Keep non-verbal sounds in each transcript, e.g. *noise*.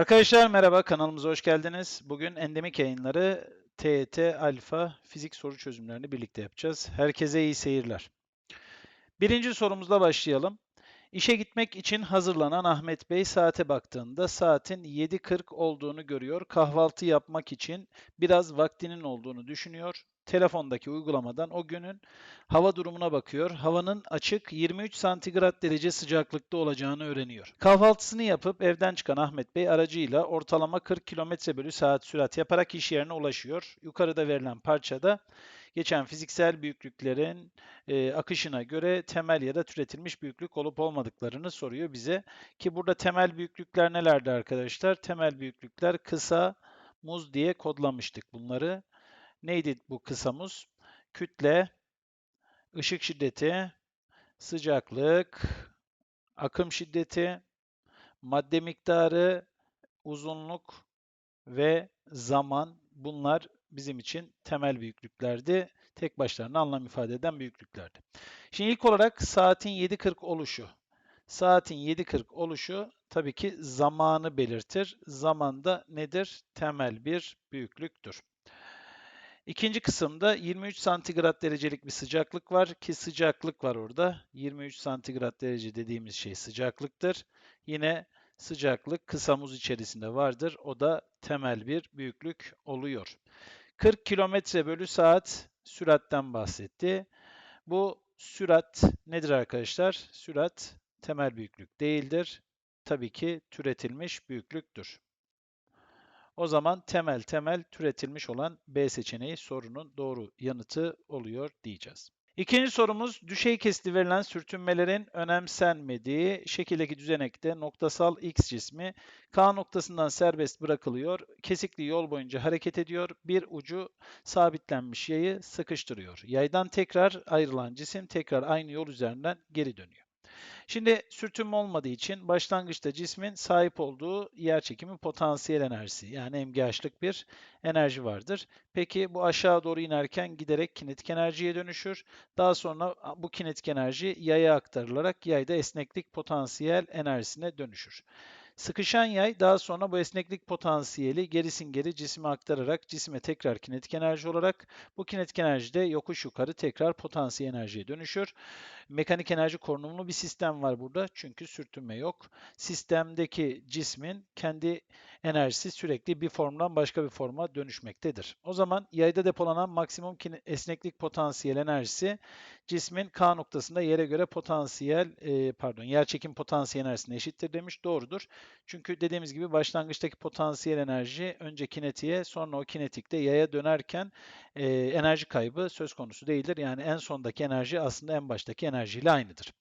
Arkadaşlar merhaba, kanalımıza hoş geldiniz. Bugün endemik yayınları TET Alfa fizik soru çözümlerini birlikte yapacağız. Herkese iyi seyirler. Birinci sorumuzla başlayalım. İşe gitmek için hazırlanan Ahmet Bey saate baktığında saatin 7.40 olduğunu görüyor. Kahvaltı yapmak için biraz vaktinin olduğunu düşünüyor. Telefondaki uygulamadan o günün hava durumuna bakıyor. Havanın açık 23 santigrat derece sıcaklıkta olacağını öğreniyor. Kahvaltısını yapıp evden çıkan Ahmet Bey aracıyla ortalama 40 km bölü saat sürat yaparak iş yerine ulaşıyor. Yukarıda verilen parçada geçen fiziksel büyüklüklerin e, akışına göre temel ya da türetilmiş büyüklük olup olmadıklarını soruyor bize. Ki burada temel büyüklükler nelerdi arkadaşlar? Temel büyüklükler kısa muz diye kodlamıştık bunları. Neydi bu kısa muz? Kütle, ışık şiddeti, sıcaklık, akım şiddeti, madde miktarı, uzunluk ve zaman bunlar bizim için temel büyüklüklerdi. Tek başlarına anlam ifade eden büyüklüklerdi. Şimdi ilk olarak saatin 7.40 oluşu. Saatin 7.40 oluşu tabii ki zamanı belirtir. Zaman da nedir? Temel bir büyüklüktür. İkinci kısımda 23 santigrat derecelik bir sıcaklık var ki sıcaklık var orada. 23 santigrat derece dediğimiz şey sıcaklıktır. Yine sıcaklık kısa muz içerisinde vardır. O da temel bir büyüklük oluyor. 40 kilometre bölü saat süratten bahsetti. Bu sürat nedir arkadaşlar? Sürat temel büyüklük değildir. Tabii ki türetilmiş büyüklüktür. O zaman temel temel türetilmiş olan B seçeneği sorunun doğru yanıtı oluyor diyeceğiz. İkinci sorumuz düşey kesiti verilen sürtünmelerin önemsenmediği şekildeki düzenekte noktasal X cismi K noktasından serbest bırakılıyor. Kesikli yol boyunca hareket ediyor. Bir ucu sabitlenmiş yayı sıkıştırıyor. Yaydan tekrar ayrılan cisim tekrar aynı yol üzerinden geri dönüyor. Şimdi sürtünme olmadığı için başlangıçta cismin sahip olduğu yerçekimi potansiyel enerjisi yani MGH'lık bir enerji vardır. Peki bu aşağı doğru inerken giderek kinetik enerjiye dönüşür. Daha sonra bu kinetik enerji yaya aktarılarak yayda esneklik potansiyel enerjisine dönüşür. Sıkışan yay daha sonra bu esneklik potansiyeli gerisin geri cisme aktararak cisme tekrar kinetik enerji olarak bu kinetik enerji de yokuş yukarı tekrar potansiyel enerjiye dönüşür. Mekanik enerji korunumlu bir sistem var burada çünkü sürtünme yok. Sistemdeki cismin kendi enerjisi sürekli bir formdan başka bir forma dönüşmektedir. O zaman yayda depolanan maksimum esneklik potansiyel enerjisi cismin K noktasında yere göre potansiyel e, pardon yerçekim potansiyel enerjisine eşittir demiş. Doğrudur. Çünkü dediğimiz gibi başlangıçtaki potansiyel enerji önce kinetiğe sonra o kinetikte yaya dönerken e, enerji kaybı söz konusu değildir. Yani en sondaki enerji aslında en baştaki enerjiyle aynıdır.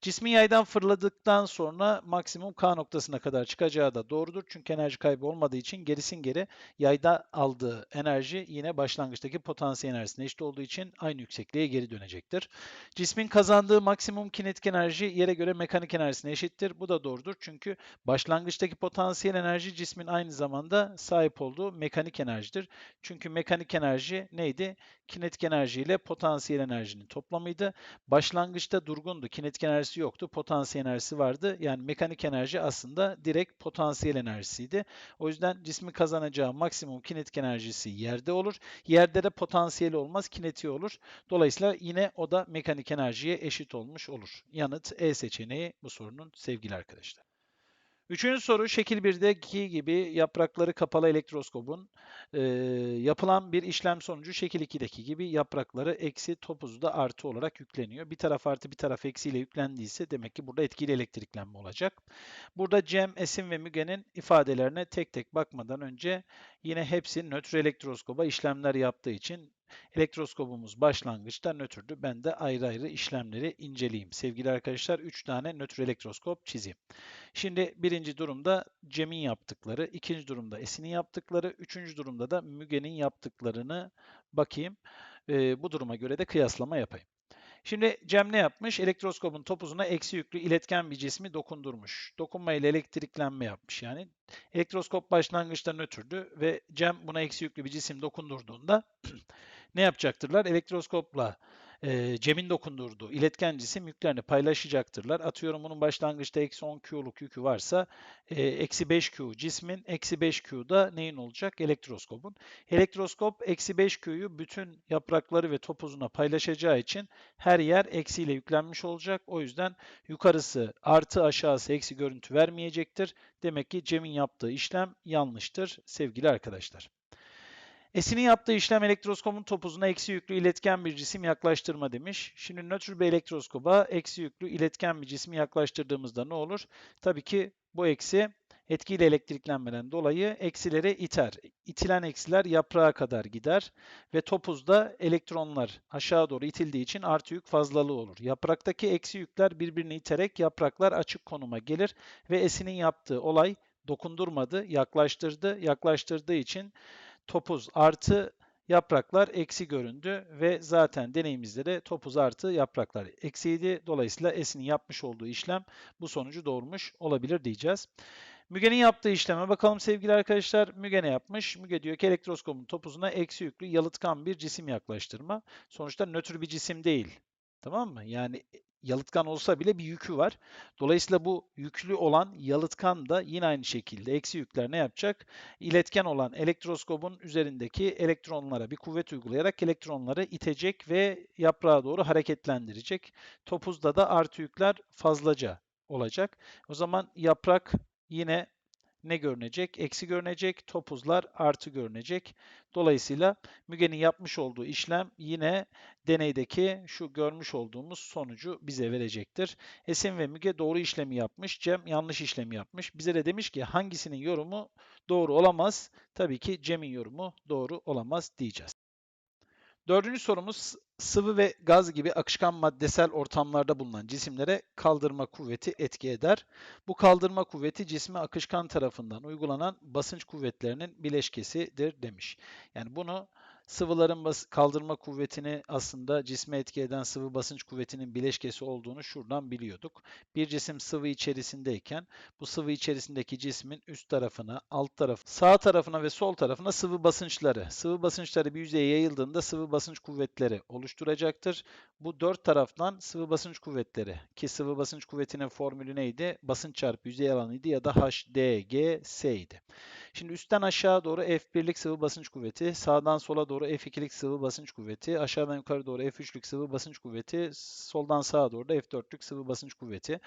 Cismin yaydan fırladıktan sonra maksimum K noktasına kadar çıkacağı da doğrudur. Çünkü enerji kaybı olmadığı için gerisin geri yayda aldığı enerji yine başlangıçtaki potansiyel enerjisine eşit olduğu için aynı yüksekliğe geri dönecektir. Cismin kazandığı maksimum kinetik enerji yere göre mekanik enerjisine eşittir. Bu da doğrudur. Çünkü başlangıçtaki potansiyel enerji cismin aynı zamanda sahip olduğu mekanik enerjidir. Çünkü mekanik enerji neydi? Kinetik enerji ile potansiyel enerjinin toplamıydı. Başlangıçta durgundu. Kinetik enerjisi enerjisi yoktu. Potansiyel enerjisi vardı. Yani mekanik enerji aslında direkt potansiyel enerjisiydi. O yüzden cismi kazanacağı maksimum kinetik enerjisi yerde olur. Yerde de potansiyeli olmaz, kinetiği olur. Dolayısıyla yine o da mekanik enerjiye eşit olmuş olur. Yanıt E seçeneği bu sorunun sevgili arkadaşlar. Üçüncü soru şekil 1'deki gibi yaprakları kapalı elektroskopun e, yapılan bir işlem sonucu şekil 2'deki gibi yaprakları eksi topuzu da artı olarak yükleniyor. Bir taraf artı bir taraf eksi ile yüklendiyse demek ki burada etkili elektriklenme olacak. Burada Cem, Esin ve Müge'nin ifadelerine tek tek bakmadan önce yine hepsi nötr elektroskoba işlemler yaptığı için Elektroskopumuz başlangıçta nötrdü. Ben de ayrı ayrı işlemleri inceleyeyim. Sevgili arkadaşlar 3 tane nötr elektroskop çizeyim. Şimdi birinci durumda Cem'in yaptıkları, ikinci durumda Esin'in yaptıkları, üçüncü durumda da Müge'nin yaptıklarını bakayım. E, bu duruma göre de kıyaslama yapayım. Şimdi Cem ne yapmış? Elektroskopun topuzuna eksi yüklü iletken bir cismi dokundurmuş. Dokunma ile elektriklenme yapmış yani. Elektroskop başlangıçta nötrdü ve Cem buna eksi yüklü bir cisim dokundurduğunda *clears throat* ne yapacaktırlar? Elektroskopla e, Cem'in dokundurduğu iletken cisim yüklerini paylaşacaktırlar. Atıyorum bunun başlangıçta eksi 10 Q'luk yükü varsa e, eksi 5 Q cismin, eksi 5 Q da neyin olacak? Elektroskopun. Elektroskop eksi 5 Q'yu bütün yaprakları ve topuzuna paylaşacağı için her yer eksiyle yüklenmiş olacak. O yüzden yukarısı artı aşağısı eksi görüntü vermeyecektir. Demek ki Cem'in yaptığı işlem yanlıştır sevgili arkadaşlar. Esin'in yaptığı işlem elektroskopun topuzuna eksi yüklü iletken bir cisim yaklaştırma demiş. Şimdi nötr bir elektroskoba eksi yüklü iletken bir cismi yaklaştırdığımızda ne olur? Tabii ki bu eksi etkiyle elektriklenmeden dolayı eksilere iter. İtilen eksiler yaprağa kadar gider ve topuzda elektronlar aşağı doğru itildiği için artı yük fazlalığı olur. Yapraktaki eksi yükler birbirini iterek yapraklar açık konuma gelir ve Esin'in yaptığı olay dokundurmadı, yaklaştırdı. Yaklaştırdığı için topuz artı yapraklar eksi göründü ve zaten deneyimizde de topuz artı yapraklar eksiydi. Dolayısıyla Esin'in yapmış olduğu işlem bu sonucu doğurmuş olabilir diyeceğiz. Müge'nin yaptığı işleme bakalım sevgili arkadaşlar. Müge ne yapmış? Müge diyor ki elektroskopun topuzuna eksi yüklü yalıtkan bir cisim yaklaştırma. Sonuçta nötr bir cisim değil. Tamam mı? Yani yalıtkan olsa bile bir yükü var. Dolayısıyla bu yüklü olan yalıtkan da yine aynı şekilde eksi yükler ne yapacak? İletken olan elektroskopun üzerindeki elektronlara bir kuvvet uygulayarak elektronları itecek ve yaprağa doğru hareketlendirecek. Topuzda da artı yükler fazlaca olacak. O zaman yaprak yine ne görünecek? Eksi görünecek. Topuzlar artı görünecek. Dolayısıyla Müge'nin yapmış olduğu işlem yine deneydeki şu görmüş olduğumuz sonucu bize verecektir. Esin ve Müge doğru işlemi yapmış. Cem yanlış işlemi yapmış. Bize de demiş ki hangisinin yorumu doğru olamaz? Tabii ki Cem'in yorumu doğru olamaz diyeceğiz. Dördüncü sorumuz sıvı ve gaz gibi akışkan maddesel ortamlarda bulunan cisimlere kaldırma kuvveti etki eder. Bu kaldırma kuvveti cisme akışkan tarafından uygulanan basınç kuvvetlerinin bileşkesidir demiş. Yani bunu sıvıların kaldırma kuvvetini aslında cisme etki eden sıvı basınç kuvvetinin bileşkesi olduğunu şuradan biliyorduk. Bir cisim sıvı içerisindeyken bu sıvı içerisindeki cismin üst tarafına, alt tarafına, sağ tarafına ve sol tarafına sıvı basınçları, sıvı basınçları bir yüzeye yayıldığında sıvı basınç kuvvetleri oluşturacaktır. Bu dört taraftan sıvı basınç kuvvetleri ki sıvı basınç kuvvetinin formülü neydi? Basınç çarpı yüzey alanıydı ya da HDGS idi. Şimdi üstten aşağı doğru F1'lik sıvı basınç kuvveti, sağdan sola doğru F2'lik sıvı basınç kuvveti, aşağıdan yukarı doğru F3'lük sıvı basınç kuvveti, soldan sağa doğru da F4'lük sıvı basınç kuvveti.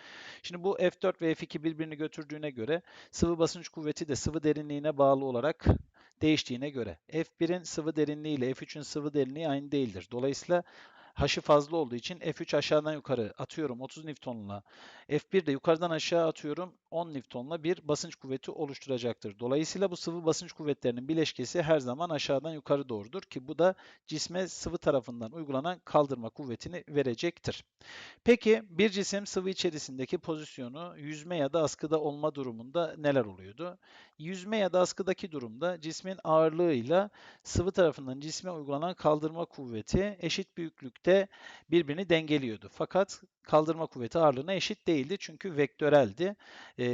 Şimdi bu F4 ve F2 birbirini götürdüğüne göre sıvı basınç kuvveti de sıvı derinliğine bağlı olarak değiştiğine göre F1'in sıvı derinliği ile F3'ün sıvı derinliği aynı değildir. Dolayısıyla H'ı fazla olduğu için F3 aşağıdan yukarı atıyorum 30 Newton'la. F1 de yukarıdan aşağı atıyorum 10 Newton'la bir basınç kuvveti oluşturacaktır. Dolayısıyla bu sıvı basınç kuvvetlerinin bileşkesi her zaman aşağıdan yukarı doğrudur ki bu da cisme sıvı tarafından uygulanan kaldırma kuvvetini verecektir. Peki bir cisim sıvı içerisindeki pozisyonu yüzme ya da askıda olma durumunda neler oluyordu? Yüzme ya da askıdaki durumda cismin ağırlığıyla sıvı tarafından cisme uygulanan kaldırma kuvveti eşit büyüklükte birbirini dengeliyordu. Fakat kaldırma kuvveti ağırlığına eşit değildi çünkü vektöreldi.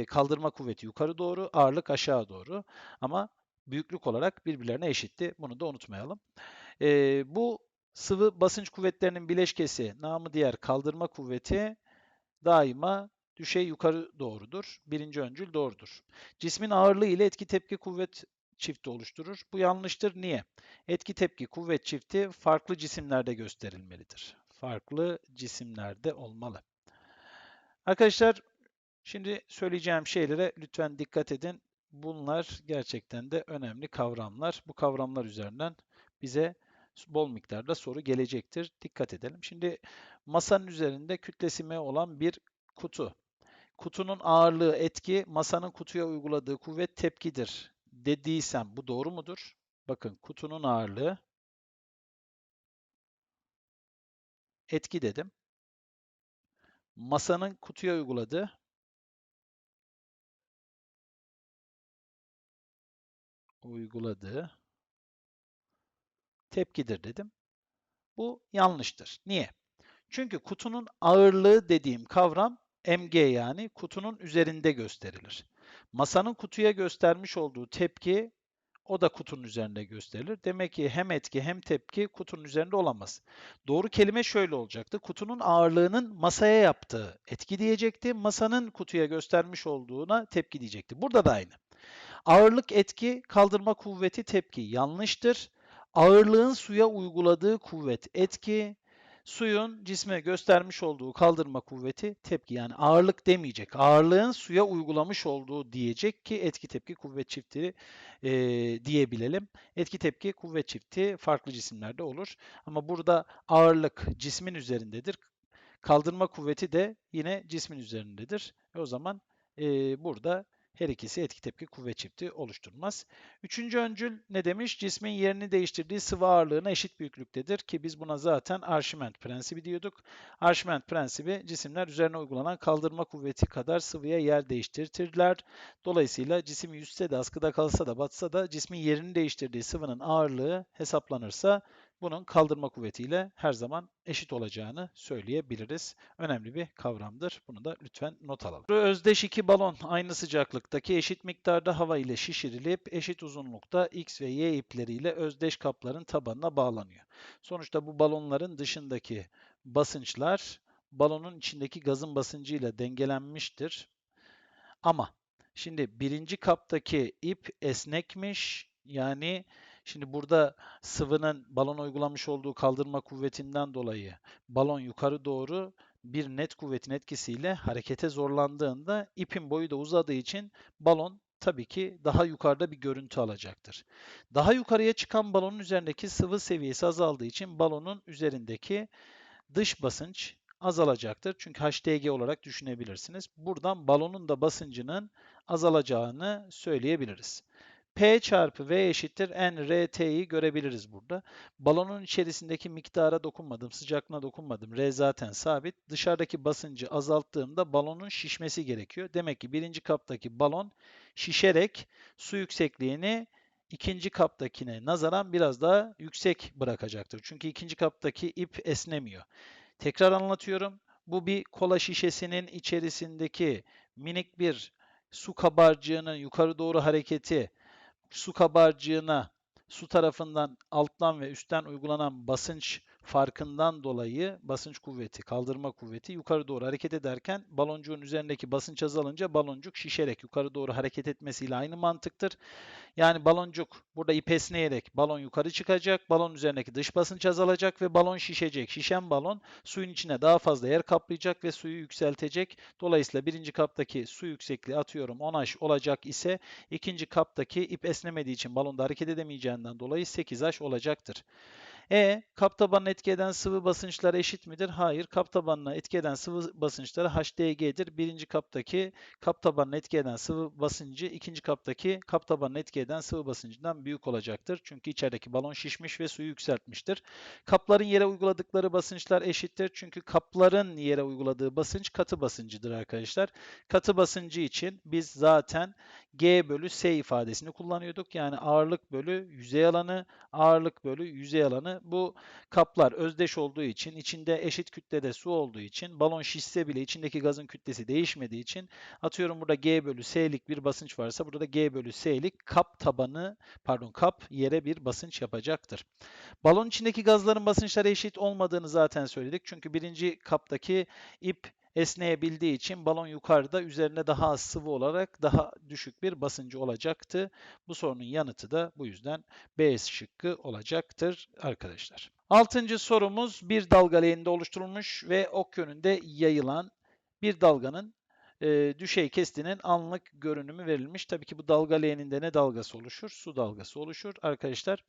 Kaldırma kuvveti yukarı doğru, ağırlık aşağı doğru ama büyüklük olarak birbirlerine eşitti. Bunu da unutmayalım. Bu sıvı basınç kuvvetlerinin bileşkesi, namı diğer kaldırma kuvveti daima düşey yukarı doğrudur. Birinci öncül doğrudur. Cismin ağırlığı ile etki tepki kuvvet çifti oluşturur. Bu yanlıştır. Niye? Etki tepki kuvvet çifti farklı cisimlerde gösterilmelidir. Farklı cisimlerde olmalı. Arkadaşlar şimdi söyleyeceğim şeylere lütfen dikkat edin. Bunlar gerçekten de önemli kavramlar. Bu kavramlar üzerinden bize bol miktarda soru gelecektir. Dikkat edelim. Şimdi masanın üzerinde kütlesi olan bir kutu. Kutunun ağırlığı etki, masanın kutuya uyguladığı kuvvet tepkidir dediysem bu doğru mudur? Bakın kutunun ağırlığı etki dedim. Masanın kutuya uyguladığı uyguladığı tepkidir dedim. Bu yanlıştır. Niye? Çünkü kutunun ağırlığı dediğim kavram mg yani kutunun üzerinde gösterilir. Masanın kutuya göstermiş olduğu tepki O da kutunun üzerinde gösterilir. Demek ki hem etki hem tepki kutunun üzerinde olamaz. Doğru kelime şöyle olacaktı. Kutunun ağırlığının masaya yaptığı etki diyecekti. Masanın kutuya göstermiş olduğuna tepki diyecekti. Burada da aynı. Ağırlık etki, kaldırma kuvveti tepki yanlıştır. Ağırlığın suya uyguladığı kuvvet etki, suyun cisme göstermiş olduğu kaldırma kuvveti tepki. Yani ağırlık demeyecek. Ağırlığın suya uygulamış olduğu diyecek ki etki tepki kuvvet çifti e, diyebilelim. Etki tepki kuvvet çifti farklı cisimlerde olur. Ama burada ağırlık cismin üzerindedir. Kaldırma kuvveti de yine cismin üzerindedir. E o zaman e, burada her ikisi etki tepki kuvvet çifti oluşturmaz. Üçüncü öncül ne demiş? Cismin yerini değiştirdiği sıvı ağırlığına eşit büyüklüktedir ki biz buna zaten Arşimet prensibi diyorduk. Arşimet prensibi cisimler üzerine uygulanan kaldırma kuvveti kadar sıvıya yer değiştirtirler. Dolayısıyla cisim yüzse de askıda kalsa da batsa da cismin yerini değiştirdiği sıvının ağırlığı hesaplanırsa bunun kaldırma kuvvetiyle her zaman eşit olacağını söyleyebiliriz. Önemli bir kavramdır. Bunu da lütfen not alalım. Özdeş iki balon aynı sıcaklıktaki eşit miktarda hava ile şişirilip eşit uzunlukta X ve Y ipleriyle özdeş kapların tabanına bağlanıyor. Sonuçta bu balonların dışındaki basınçlar balonun içindeki gazın basıncıyla dengelenmiştir. Ama şimdi birinci kaptaki ip esnekmiş. Yani Şimdi burada sıvının balona uygulamış olduğu kaldırma kuvvetinden dolayı balon yukarı doğru bir net kuvvetin etkisiyle harekete zorlandığında ipin boyu da uzadığı için balon tabii ki daha yukarıda bir görüntü alacaktır. Daha yukarıya çıkan balonun üzerindeki sıvı seviyesi azaldığı için balonun üzerindeki dış basınç azalacaktır. Çünkü HDG olarak düşünebilirsiniz. Buradan balonun da basıncının azalacağını söyleyebiliriz. P çarpı V eşittir N RT'yi görebiliriz burada. Balonun içerisindeki miktara dokunmadım, sıcaklığına dokunmadım. R zaten sabit. Dışarıdaki basıncı azalttığımda balonun şişmesi gerekiyor. Demek ki birinci kaptaki balon şişerek su yüksekliğini ikinci kaptakine nazaran biraz daha yüksek bırakacaktır. Çünkü ikinci kaptaki ip esnemiyor. Tekrar anlatıyorum. Bu bir kola şişesinin içerisindeki minik bir su kabarcığının yukarı doğru hareketi su kabarcığına su tarafından alttan ve üstten uygulanan basınç farkından dolayı basınç kuvveti, kaldırma kuvveti yukarı doğru hareket ederken baloncuğun üzerindeki basınç azalınca baloncuk şişerek yukarı doğru hareket etmesiyle aynı mantıktır. Yani baloncuk burada ip esneyerek balon yukarı çıkacak, balon üzerindeki dış basınç azalacak ve balon şişecek. Şişen balon suyun içine daha fazla yer kaplayacak ve suyu yükseltecek. Dolayısıyla birinci kaptaki su yüksekliği atıyorum 10H olacak ise ikinci kaptaki ip esnemediği için balonda hareket edemeyeceğinden dolayı 8H olacaktır. E kap tabanına etki eden sıvı basınçları eşit midir? Hayır. Kap tabanına etki eden sıvı basınçları HDG'dir. Birinci kaptaki kap tabanına etki eden sıvı basıncı ikinci kaptaki kap tabanına etki eden sıvı basıncından büyük olacaktır. Çünkü içerideki balon şişmiş ve suyu yükseltmiştir. Kapların yere uyguladıkları basınçlar eşittir. Çünkü kapların yere uyguladığı basınç katı basıncıdır arkadaşlar. Katı basıncı için biz zaten G bölü S ifadesini kullanıyorduk. Yani ağırlık bölü yüzey alanı, ağırlık bölü yüzey alanı. Bu kaplar özdeş olduğu için, içinde eşit kütlede su olduğu için, balon şişse bile içindeki gazın kütlesi değişmediği için atıyorum burada G bölü S'lik bir basınç varsa burada da G bölü S'lik kap tabanı, pardon kap yere bir basınç yapacaktır. Balon içindeki gazların basınçları eşit olmadığını zaten söyledik. Çünkü birinci kaptaki ip esneyebildiği için balon yukarıda üzerine daha az sıvı olarak daha düşük bir basıncı olacaktı. Bu sorunun yanıtı da bu yüzden B şıkkı olacaktır arkadaşlar. Altıncı sorumuz bir dalga leğeninde oluşturulmuş ve ok yönünde yayılan bir dalganın e, düşey kestiğinin anlık görünümü verilmiş. Tabii ki bu dalga leğeninde ne dalgası oluşur? Su dalgası oluşur arkadaşlar.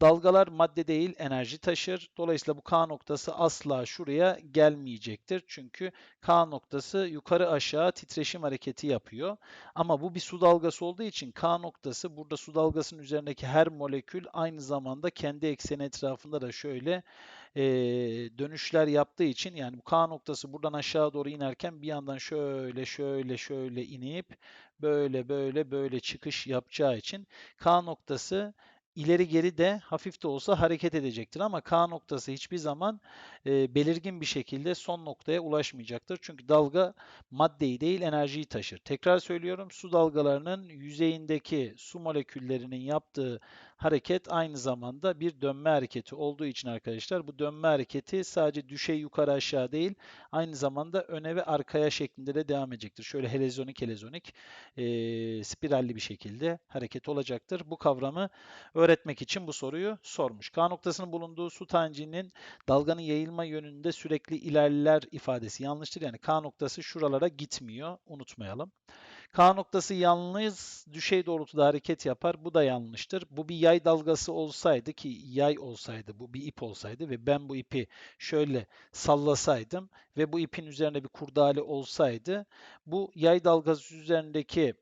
Dalgalar madde değil enerji taşır. Dolayısıyla bu K noktası asla şuraya gelmeyecektir. Çünkü K noktası yukarı aşağı titreşim hareketi yapıyor. Ama bu bir su dalgası olduğu için K noktası burada su dalgasının üzerindeki her molekül aynı zamanda kendi ekseni etrafında da şöyle dönüşler yaptığı için yani bu K noktası buradan aşağı doğru inerken bir yandan şöyle şöyle şöyle inip böyle böyle böyle çıkış yapacağı için K noktası ileri geri de hafif de olsa hareket edecektir ama K noktası hiçbir zaman e, belirgin bir şekilde son noktaya ulaşmayacaktır. Çünkü dalga maddeyi değil enerjiyi taşır. Tekrar söylüyorum su dalgalarının yüzeyindeki su moleküllerinin yaptığı hareket aynı zamanda bir dönme hareketi olduğu için arkadaşlar bu dönme hareketi sadece düşey yukarı aşağı değil aynı zamanda öne ve arkaya şeklinde de devam edecektir. Şöyle helezonik helezonik e, spiralli bir şekilde hareket olacaktır. Bu kavramı öğretmek için bu soruyu sormuş. K noktasının bulunduğu su tanecinin dalganın yayılma yönünde sürekli ilerler ifadesi yanlıştır. Yani K noktası şuralara gitmiyor. Unutmayalım. K noktası yalnız düşey doğrultuda hareket yapar. Bu da yanlıştır. Bu bir yay dalgası olsaydı ki yay olsaydı, bu bir ip olsaydı ve ben bu ipi şöyle sallasaydım ve bu ipin üzerine bir kurdale olsaydı bu yay dalgası üzerindeki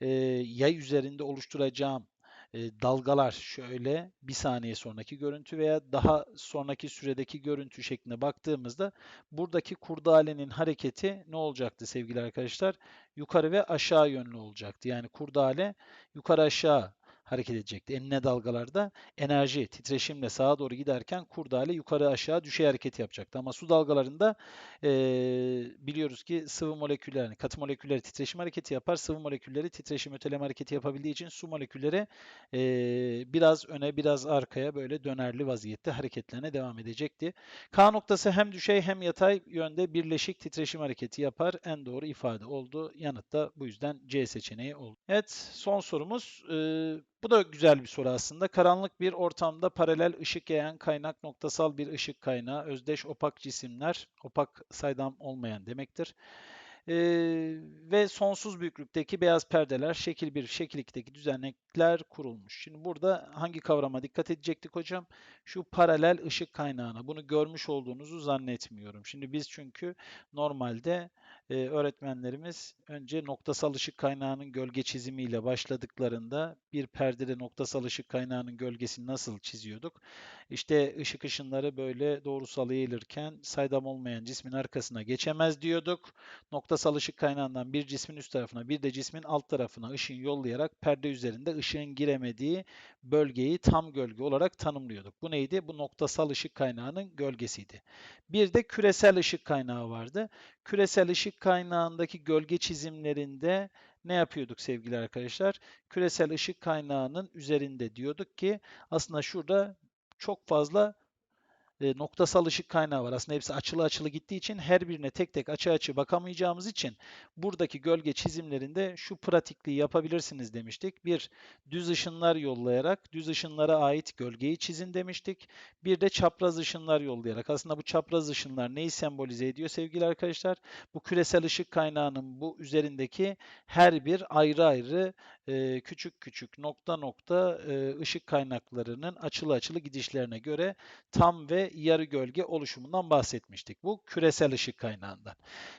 e, yay üzerinde oluşturacağım dalgalar şöyle bir saniye sonraki görüntü veya daha sonraki süredeki görüntü şeklinde baktığımızda buradaki kurdalenin hareketi ne olacaktı sevgili arkadaşlar? Yukarı ve aşağı yönlü olacaktı. Yani kurdale yukarı aşağı hareket edecekti. Enine dalgalarda enerji titreşimle sağa doğru giderken kurdale yukarı aşağı düşey hareket yapacaktı. Ama su dalgalarında e, biliyoruz ki sıvı moleküller, yani katı molekülleri titreşim hareketi yapar. Sıvı molekülleri titreşim öteleme hareketi yapabildiği için su molekülleri e, biraz öne biraz arkaya böyle dönerli vaziyette hareketlerine devam edecekti. K noktası hem düşey hem yatay yönde birleşik titreşim hareketi yapar. En doğru ifade oldu. Yanıt da bu yüzden C seçeneği oldu. Evet son sorumuz. E, bu da güzel bir soru aslında. Karanlık bir ortamda paralel ışık yayan kaynak noktasal bir ışık kaynağı, özdeş opak cisimler, opak saydam olmayan demektir. Ee, ve sonsuz büyüklükteki beyaz perdeler, şekil 1, şekil 2'deki düzenekler kurulmuş. Şimdi burada hangi kavrama dikkat edecektik hocam? Şu paralel ışık kaynağına. Bunu görmüş olduğunuzu zannetmiyorum. Şimdi biz çünkü normalde e, öğretmenlerimiz önce noktasal ışık kaynağının gölge çizimiyle başladıklarında bir perdede noktasal ışık kaynağının gölgesini nasıl çiziyorduk? İşte ışık ışınları böyle doğrusal eğilirken saydam olmayan cismin arkasına geçemez diyorduk. Noktasal ışık kaynağından bir cismin üst tarafına bir de cismin alt tarafına ışın yollayarak perde üzerinde ışığın giremediği bölgeyi tam gölge olarak tanımlıyorduk. Bu neydi? Bu noktasal ışık kaynağının gölgesiydi. Bir de küresel ışık kaynağı vardı. Küresel ışık kaynağındaki gölge çizimlerinde ne yapıyorduk sevgili arkadaşlar? Küresel ışık kaynağının üzerinde diyorduk ki aslında şurada çok fazla e, noktasal ışık kaynağı var. Aslında hepsi açılı açılı gittiği için her birine tek tek açı açı bakamayacağımız için buradaki gölge çizimlerinde şu pratikliği yapabilirsiniz demiştik. Bir düz ışınlar yollayarak düz ışınlara ait gölgeyi çizin demiştik. Bir de çapraz ışınlar yollayarak. Aslında bu çapraz ışınlar neyi sembolize ediyor sevgili arkadaşlar? Bu küresel ışık kaynağının bu üzerindeki her bir ayrı ayrı küçük küçük nokta nokta ışık kaynaklarının açılı açılı gidişlerine göre tam ve yarı gölge oluşumundan bahsetmiştik. Bu küresel ışık kaynağından.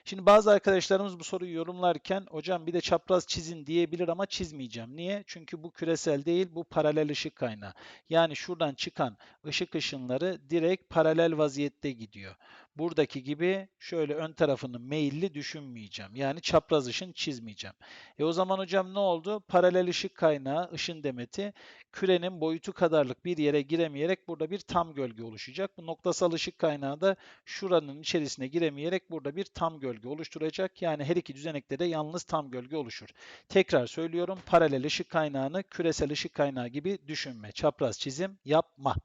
Şimdi bazı arkadaşlarımız bu soruyu yorumlarken hocam bir de çapraz çizin diyebilir ama çizmeyeceğim. Niye? Çünkü bu küresel değil bu paralel ışık kaynağı. Yani şuradan çıkan ışık ışınları direkt paralel vaziyette gidiyor. Buradaki gibi şöyle ön tarafını meyilli düşünmeyeceğim. Yani çapraz ışın çizmeyeceğim. E o zaman hocam ne oldu? Paralel ışık kaynağı, ışın demeti kürenin boyutu kadarlık bir yere giremeyerek burada bir tam gölge oluşacak. Bu noktasal ışık kaynağı da şuranın içerisine giremeyerek burada bir tam gölge oluşturacak. Yani her iki düzenekte de yalnız tam gölge oluşur. Tekrar söylüyorum paralel ışık kaynağını küresel ışık kaynağı gibi düşünme. Çapraz çizim yapma.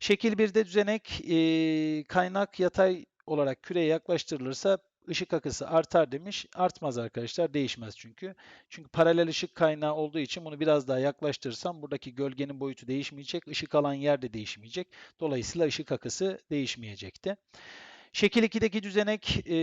Şekil 1'de düzenek e, kaynak yatay olarak küreye yaklaştırılırsa ışık akısı artar demiş. Artmaz arkadaşlar. Değişmez çünkü. Çünkü paralel ışık kaynağı olduğu için bunu biraz daha yaklaştırırsam buradaki gölgenin boyutu değişmeyecek. Işık alan yer de değişmeyecek. Dolayısıyla ışık akısı değişmeyecekti. Şekil 2'deki düzenek e,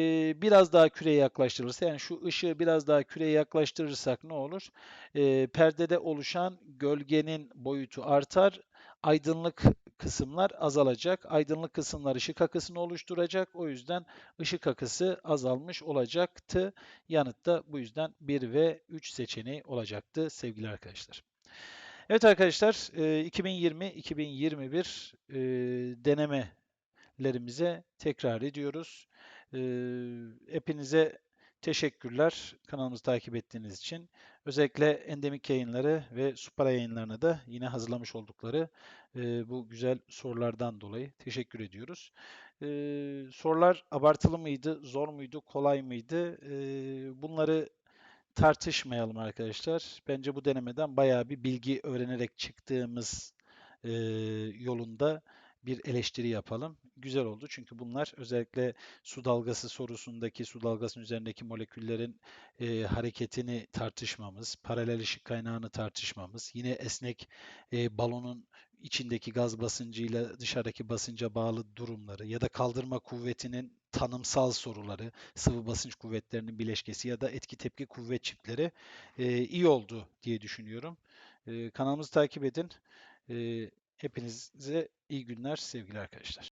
biraz daha küreye yaklaştırılırsa yani şu ışığı biraz daha küreye yaklaştırırsak ne olur? E, perdede oluşan gölgenin boyutu artar. Aydınlık kısımlar azalacak. Aydınlık kısımlar ışık akısını oluşturacak. O yüzden ışık akısı azalmış olacaktı. Yanıt da bu yüzden 1 ve 3 seçeneği olacaktı sevgili arkadaşlar. Evet arkadaşlar 2020-2021 denemelerimize tekrar ediyoruz. Hepinize Teşekkürler kanalımızı takip ettiğiniz için. Özellikle endemik yayınları ve Supara yayınlarına da yine hazırlamış oldukları e, bu güzel sorulardan dolayı teşekkür ediyoruz. E, sorular abartılı mıydı, zor muydu, kolay mıydı? E, bunları tartışmayalım arkadaşlar. Bence bu denemeden bayağı bir bilgi öğrenerek çıktığımız e, yolunda bir eleştiri yapalım. Güzel oldu çünkü bunlar özellikle su dalgası sorusundaki su dalgasının üzerindeki moleküllerin e, hareketini tartışmamız, paralel ışık kaynağını tartışmamız, yine esnek e, balonun içindeki gaz basıncıyla dışarıdaki basınca bağlı durumları ya da kaldırma kuvvetinin tanımsal soruları, sıvı basınç kuvvetlerinin bileşkesi ya da etki tepki kuvvet çiftleri e, iyi oldu diye düşünüyorum. E, kanalımızı takip edin. E, hepinize iyi günler sevgili arkadaşlar.